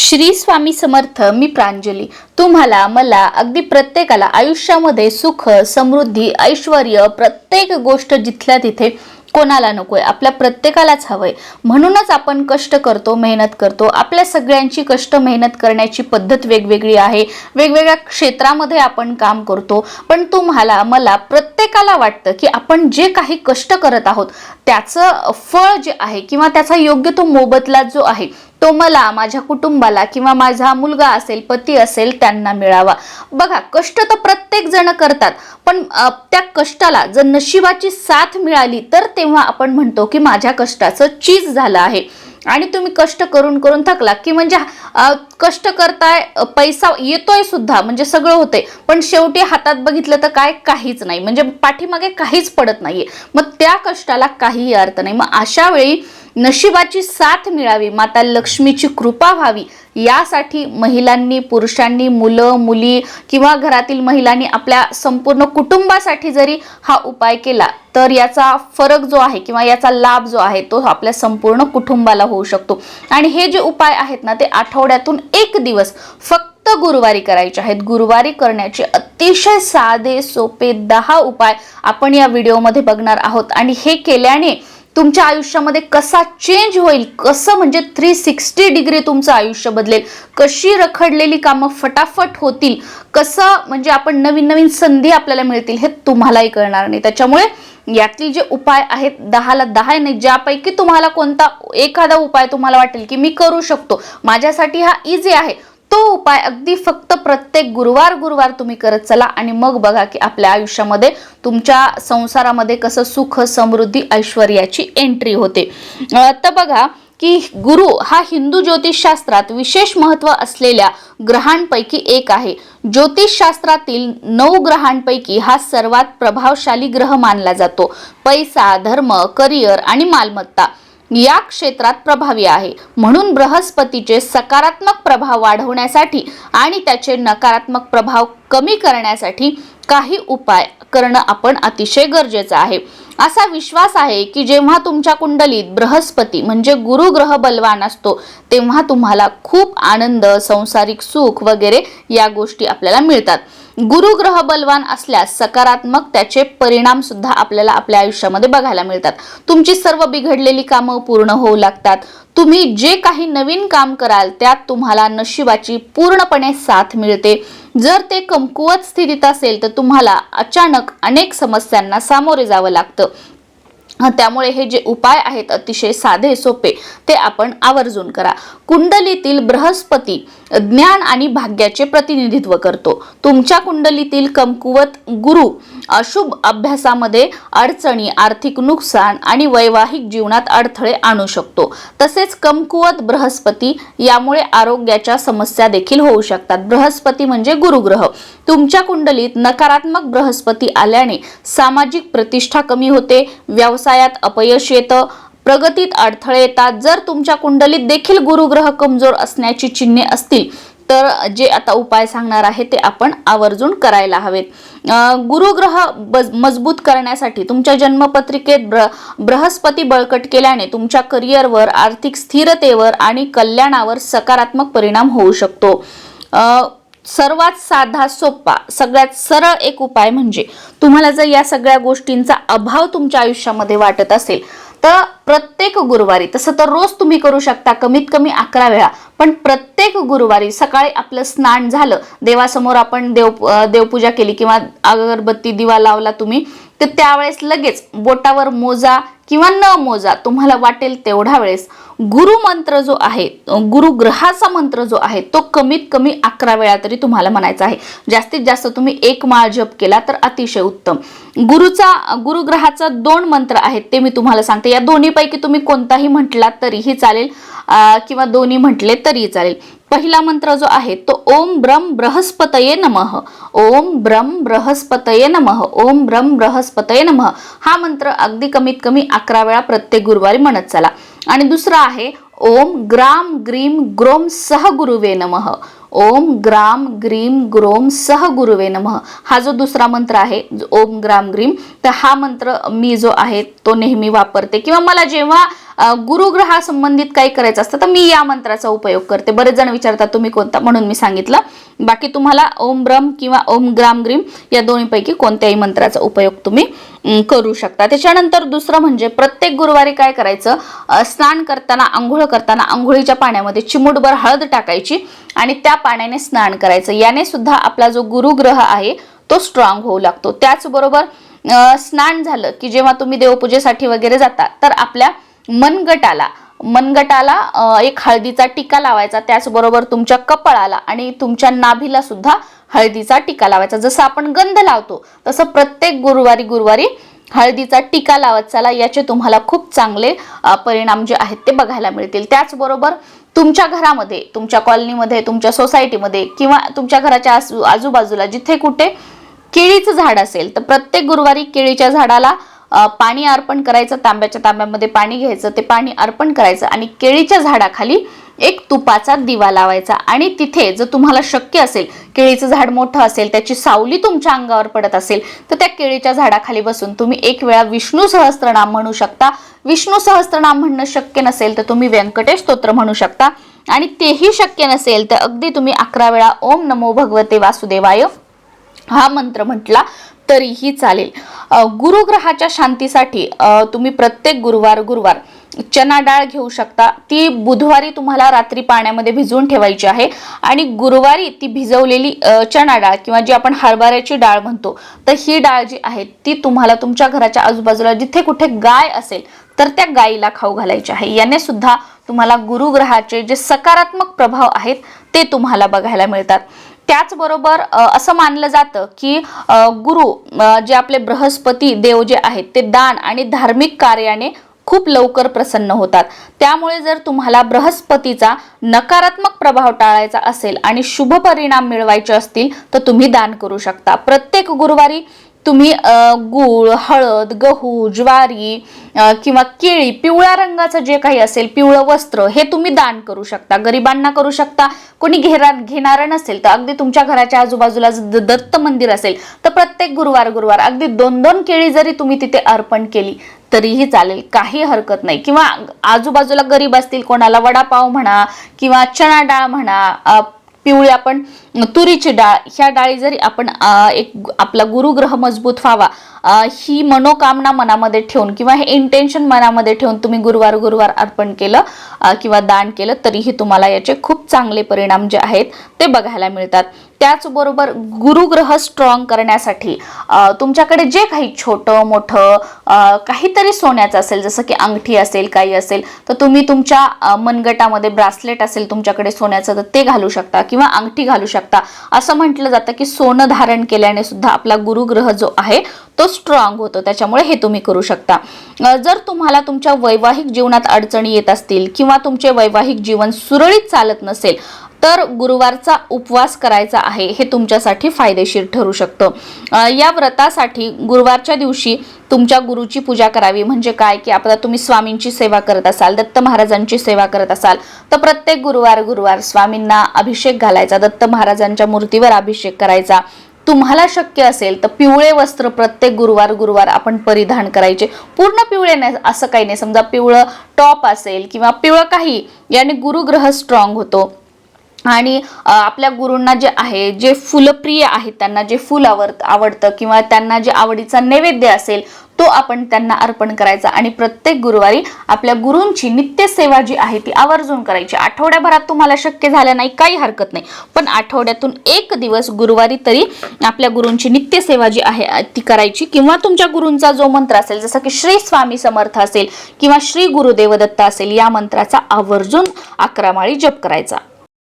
श्री स्वामी समर्थ मी प्रांजली. तुम्हाला मला अगदी प्रत्येकाला आयुष्यामध्ये सुख समृद्धी ऐश्वर प्रत्येक गोष्ट जिथल्या तिथे कोणाला नकोय आपल्या प्रत्येकालाच हवंय. म्हणूनच आपण कष्ट करतो मेहनत करतो. आपल्या सगळ्यांची कष्ट मेहनत करण्याची पद्धत वेगवेगळी आहे. वेगवेगळ्या क्षेत्रामध्ये आपण काम करतो. पण तुम्हाला मला प्रत्येकाला वाटतं की आपण जे काही कष्ट करत आहोत त्याचं फळ जे आहे किंवा त्याचा योग्य तो मोबदला जो आहे तो मला माझ्या कुटुंबाला किंवा माझा मुलगा असेल पती असेल त्यांना मिळावा. बघा कष्ट तर प्रत्येक जण करतात पण त्या कष्टाला जर नशिबाची साथ मिळाली तर तेव्हा आपण म्हणतो की माझ्या कष्टाचं चीज झालं आहे. आणि तुम्ही कष्ट करून करून थकला की म्हणजे कष्ट करताय पैसा येतोय सुद्धा म्हणजे सगळं होतंय. पण शेवटी हातात बघितलं तर काय काहीच नाही म्हणजे पाठीमागे काहीच पडत नाहीये. मग त्या कष्टाला काहीही अर्थ नाही. मग अशा वेळी नशिबाची साथ मिळावी माता लक्ष्मीची कृपा व्हावी यासाठी महिलांनी पुरुषांनी मुलं मुली किंवा घरातील महिलांनी आपल्या संपूर्ण कुटुंबासाठी जरी हा उपाय केला तर याचा फरक जो आहे किंवा याचा लाभ जो आहे तो आपल्या संपूर्ण कुटुंबाला होऊ शकतो. आणि हे जे उपाय आहेत ना ते आठवड्यातून एक दिवस फक्त गुरुवारी करायचे आहेत. गुरुवारी करण्याचे अतिशय साधे सोपे दहा उपाय आपण या व्हिडिओमध्ये बघणार आहोत. आणि हे केल्याने तुमच्या आयुष्यामध्ये कसा चेंज होईल? कसं म्हणजे थ्री सिक्स्टी डिग्री तुमचं आयुष्य बदलेल? कशी रखडलेली कामं फटाफट होतील? कसं म्हणजे आपण नवीन नवीन संधी आपल्याला मिळतील हे तुम्हालाही कळणार नाही. त्याच्यामुळे यातील जे उपाय आहेत दहाला दहा नाही ज्यापैकी तुम्हाला कोणता एखादा उपाय तुम्हाला वाटेल की मी करू शकतो. माझ्यासाठी हा इझी आहे. तो उपाय अगदी फक्त प्रत्येक गुरुवार गुरुवार तुम्ही करत चला आणि मग बघा की आपल्या आयुष्यामध्ये तुमच्या संसारामध्ये कसं सुख समृद्धी ऐश्वर्याची एंट्री होते. तर बघा की गुरु हा हिंदू ज्योतिषशास्त्रात विशेष महत्त्व असलेल्या ग्रहांपैकी एक आहे. ज्योतिषशास्त्रातील नऊ ग्रहांपैकी हा सर्वात प्रभावशाली ग्रह मानला जातो. पैसा धर्म करिअर आणि मालमत्ता. या क्षेत्रात प्रभावी आहे. म्हणून बृहस्पतीचे सकारात्मक प्रभाव वाढवण्यासाठी आणि त्याचे नकारात्मक प्रभाव कमी करण्यासाठी काही उपाय करणं आपण अतिशय गरजेचं आहे. असा विश्वास आहे की जेव्हा तुमच्या कुंडलीत बृहस्पती म्हणजे गुरुग्रह बलवान असतो तेव्हा तुम्हाला खूप आनंद संसारिक सुख वगैरे या गोष्टी आपल्याला मिळतात. गुरुग्रह बलवान असल्यास सकारात्मक त्याचे परिणाम सुद्धा आपल्याला आपल्या आयुष्यामध्ये बघायला मिळतात. तुमची सर्व बिघडलेली कामं पूर्ण होऊ लागतात. तुम्ही जे काही नवीन काम कराल त्यात तुम्हाला नशिबाची पूर्णपणे साथ मिळते. जर ते कमकुवत स्थितीत असेल तर तुम्हाला अचानक अनेक समस्यांना सामोरे जावं लागतं. त्यामुळे हे जे उपाय आहेत अतिशय साधे सोपे ते आपण आवर्जून करा. कुंडलीतील बृहस्पती ज्ञान आणि भाग्याचे प्रतिनिधित्व करतो. तुमच्या कुंडलीतील कमकुवत गुरु अशुभ अभ्यासामध्ये अडचणी आर्थिक नुकसान आणि वैवाहिक जीवनात अडथळे आणू शकतो. तसेच कमकुवत बृहस्पती यामुळे आरोग्याच्या समस्या देखील होऊ शकतात. बृहस्पती म्हणजे गुरुग्रह. तुमच्या कुंडलीत नकारात्मक बृहस्पती आल्याने सामाजिक प्रतिष्ठा कमी होते व्यवसायात अपयश येतं प्रगतीत अडथळे येतात. जर तुमच्या कुंडलीत देखील गुरुग्रह कमजोर असण्याची चिन्हे असतील तर जे आता उपाय सांगणार आहे ते आपण आवर्जून करायला हवेत. गुरुग्रह बज- मजबूत करण्यासाठी तुमच्या जन्मपत्रिकेत ब्र बृहस्पती बळकट केल्याने तुमच्या करिअरवर आर्थिक स्थिरतेवर आणि कल्याणावर सकारात्मक परिणाम होऊ शकतो. सर्वात साधा सोपा सगळ्यात सरळ एक उपाय म्हणजे तुम्हाला जर या सगळ्या गोष्टींचा अभाव तुमच्या आयुष्यामध्ये वाटत असेल तर प्रत्येक गुरुवारी तसं तर रोज तुम्ही करू शकता कमीत कमी अकरा वेळा. पण प्रत्येक गुरुवारी सकाळी आपलं स्नान झालं देवासमोर आपण देव देवपूजा केली किंवा अगरबत्ती दिवा लावला तुम्ही तर त्यावेळेस लगेच बोटावर मोजा किंवा न मोजा तुम्हाला वाटेल तेवढ्या वेळेस गुरुमंत्र जो आहे गुरुग्रहाचा मंत्र जो आहे तो कमीत कमी अकरा वेळा तरी तुम्हाला म्हणायचा आहे. जास्तीत जास्त तुम्ही एक माळ जप केला तर अतिशय उत्तम. गुरुचा गुरुग्रहाचा दोन मंत्र आहेत ते मी तुम्हाला सांगते. या दोन्हीपैकी तुम्ही कोणताही म्हटला तरीही चालेल किंवा दोन्ही म्हटले तरीही चालेल. पहिला मंत्र जो आहे तो ओम ब्रम बृहस्पतये नमः. ओम ब्रम बृहस्पतये नमः. ओम ब्रम बृहस्पतये नमः. हा मंत्र अगदी कमीत कमी अकरा वेळा प्रत्येक गुरुवारी म्हणत चला. आणि दुसरा आहे ओम ग्राम ग्रीम ग्रोम सह गुरुवे नमः. ओम ग्राम ग्रीम ग्रोम सह गुरुवे नमः. हा जो दुसरा मंत्र आहे ओम ग्राम ग्रीम तर हा मंत्र मी जो आहे तो नेहमी वापरते. किंवा मला जेव्हा गुरुग्रहासंबंधित काही करायचं असतं तर मी या मंत्राचा उपयोग करते. बरेच जण विचारतात तुम्ही कोणता? म्हणून मी सांगितलं. बाकी तुम्हाला ओम ब्रम किंवा ओम ग्राम ग्रीम या दोन्हीपैकी कोणत्याही मंत्राचा उपयोग तुम्ही करू शकता. त्याच्यानंतर दुसरं म्हणजे प्रत्येक गुरुवारी काय करायचं? स्नान करताना आंघोळ करताना आंघोळीच्या पाण्यामध्ये चिमूटभर हळद टाकायची आणि त्या पाण्याने स्नान करायचं. याने सुद्धा आपला जो गुरुग्रह आहे तो स्ट्रॉंग होऊ लागतो. त्याचबरोबर स्नान झालं की जेव्हा तुम्ही देवपूजेसाठी वगैरे जाता तर आपल्या मनगटाला. मनगटाला एक हळदीचा टिका लावायचा त्याचबरोबर तुमच्या कपाळाला आणि तुमच्या नाभीला सुद्धा हळदीचा टिका लावायचा. जसं आपण गंध लावतो तसं प्रत्येक गुरुवारी गुरुवारी हळदीचा टिका लावत चला याचे तुम्हाला खूप चांगले परिणाम जे आहेत ते बघायला मिळतील. त्याचबरोबर तुमच्या घरामध्ये तुमच्या कॉलनीमध्ये तुमच्या सोसायटीमध्ये किंवा तुमच्या घराच्या आजू आजूबाजूला जिथे कुठे केळीचं झाड असेल तर प्रत्येक गुरुवारी केळीच्या झाडाला पाणी अर्पण करायचं तांब्याच्या तांब्यामध्ये पाणी घ्यायचं ते पाणी अर्पण करायचं आणि केळीच्या झाडाखाली एक तुपाचा दिवा लावायचा. आणि तिथे जर तुम्हाला शक्य असेल केळीचं झाड मोठं असेल त्याची सावली तुमच्या अंगावर पडत असेल तर त्या केळीच्या झाडाखाली बसून तुम्ही एक वेळा विष्णू सहस्त्रनाम म्हणू शकता. विष्णू सहस्त्रनाम म्हणणं शक्य नसेल तर तुम्ही व्यंकटेश स्तोत्र म्हणू शकता. आणि तेही शक्य नसेल तर अगदी तुम्ही अकरा वेळा ओम नमो भगवते वासुदेवाय हा मंत्र म्हटला तरीही चालेल. गुरुग्रहाच्या शांतीसाठी तुम्ही प्रत्येक गुरुवार गुरुवार चना डाळ घेऊ शकता. ती बुधवारी तुम्हाला रात्री पाण्यामध्ये भिजवून ठेवायची आहे आणि गुरुवारी ती भिजवलेली चना डाळ किंवा जी आपण हरभऱ्याची डाळ म्हणतो तर ही डाळ जी आहे ती तुम्हाला तुमच्या घराच्या आजूबाजूला जिथे कुठे गाय असेल तर त्या गायीला खाऊ घालायची आहे. याने सुद्धा तुम्हाला गुरुग्रहाचे जे सकारात्मक प्रभाव आहेत ते तुम्हाला बघायला मिळतात. त्याचबरोबर असं मानलं जातं की गुरु जे आपले बृहस्पती देव जे आहेत ते दान आणि धार्मिक कार्याने खूप लवकर प्रसन्न होतात. त्यामुळे जर तुम्हाला बृहस्पतीचा नकारात्मक प्रभाव टाळायचा असेल आणि शुभ परिणाम मिळवायचे असतील तर तुम्ही दान करू शकता. प्रत्येक गुरुवारी तुम्ही गूळ हळद गहू ज्वारी किंवा केळी पिवळ्या रंगाचं जे काही असेल पिवळं वस्त्र हे तुम्ही दान करू शकता. गरिबांना करू शकता. कोणी घेरा घेणारं नसेल तर अगदी तुमच्या घराच्या आजूबाजूला जर द- दत्त मंदिर असेल तर प्रत्येक गुरुवार गुरुवार अगदी दोन दोन केळी जरी तुम्ही तिथे अर्पण केली तरीही चालेल. काही हरकत नाही. किंवा आजूबाजूला गरीब असतील कोणाला वडापाव म्हणा किंवा चणा डाळ म्हणा पिवळी आपण तुरीची डाळ ह्या डाळी जरी आपण एक आपला गुरुग्रह मजबूत व्हावा ही मनोकामना मनामध्ये ठेवून किंवा हे इंटेन्शन मनामध्ये ठेवून तुम्ही गुरुवार गुरुवार अर्पण केलं किंवा दान केलं तरीही तुम्हाला याचे खूप चांगले परिणाम जे आहेत ते बघायला मिळतात. त्याचबरोबर गुरुग्रह स्ट्रॉंग करण्यासाठी तुमच्याकडे जे काही छोटं मोठं काहीतरी सोन्याचं असेल जसं की अंगठी असेल काही असेल तर तुम्ही तुमच्या मनगटामध्ये ब्रासलेट असेल तुमच्याकडे सोन्याचं तर ते घालू शकता किंवा अंगठी घालू शकता. असं म्हटलं जातं की सोनं धारण केल्याने सुद्धा आपला गुरुग्रह जो आहे तो स्ट्रॉंग होतो. त्याच्यामुळे हे तुम्ही करू शकता. जर तुम्हाला तुमच्या वैवाहिक जीवनात अडचणी येत असतील किंवा तुमचे वैवाहिक जीवन सुरळीत चालत नसेल तर गुरुवारचा उपवास करायचा आहे हे तुमच्यासाठी फायदेशीर ठरू शकतं. या व्रतासाठी गुरुवारच्या दिवशी तुमच्या गुरुची पूजा करावी. म्हणजे काय? की आपला तुम्ही स्वामींची सेवा करत असाल दत्त महाराजांची सेवा करत असाल तर प्रत्येक गुरुवार गुरुवार स्वामींना अभिषेक घालायचा दत्त महाराजांच्या मूर्तीवर अभिषेक करायचा. तुम्हाला शक्य असेल तर पिवळे वस्त्र प्रत्येक गुरुवार गुरुवार आपण परिधान करायचे. पूर्ण पिवळे नाही असं काही नाही. समजा पिवळं टॉप असेल किंवा पिवळं काही याने गुरुग्रह स्ट्रॉंग होतो. आणि आपल्या गुरूंना जे आहे जे फुलप्रिय आहेत त्यांना जे फुल आवड आवडतं किंवा त्यांना जे आवडीचा नैवेद्य असेल तो आपण त्यांना अर्पण करायचा. आणि प्रत्येक गुरुवारी आपल्या गुरूंची नित्यसेवा जी आहे ती आवर्जून करायची. आठवड्याभरात तुम्हाला शक्य झालं नाही काही हरकत नाही. पण आठवड्यातून एक दिवस गुरुवारी तरी आपल्या गुरूंची नित्यसेवा जी आहे ती करायची. किंवा तुमच्या गुरूंचा जो मंत्र असेल जसं की श्री स्वामी समर्थ असेल किंवा श्री गुरुदेवदत्त असेल या मंत्राचा आवर्जून अकरा माळी जप करायचा.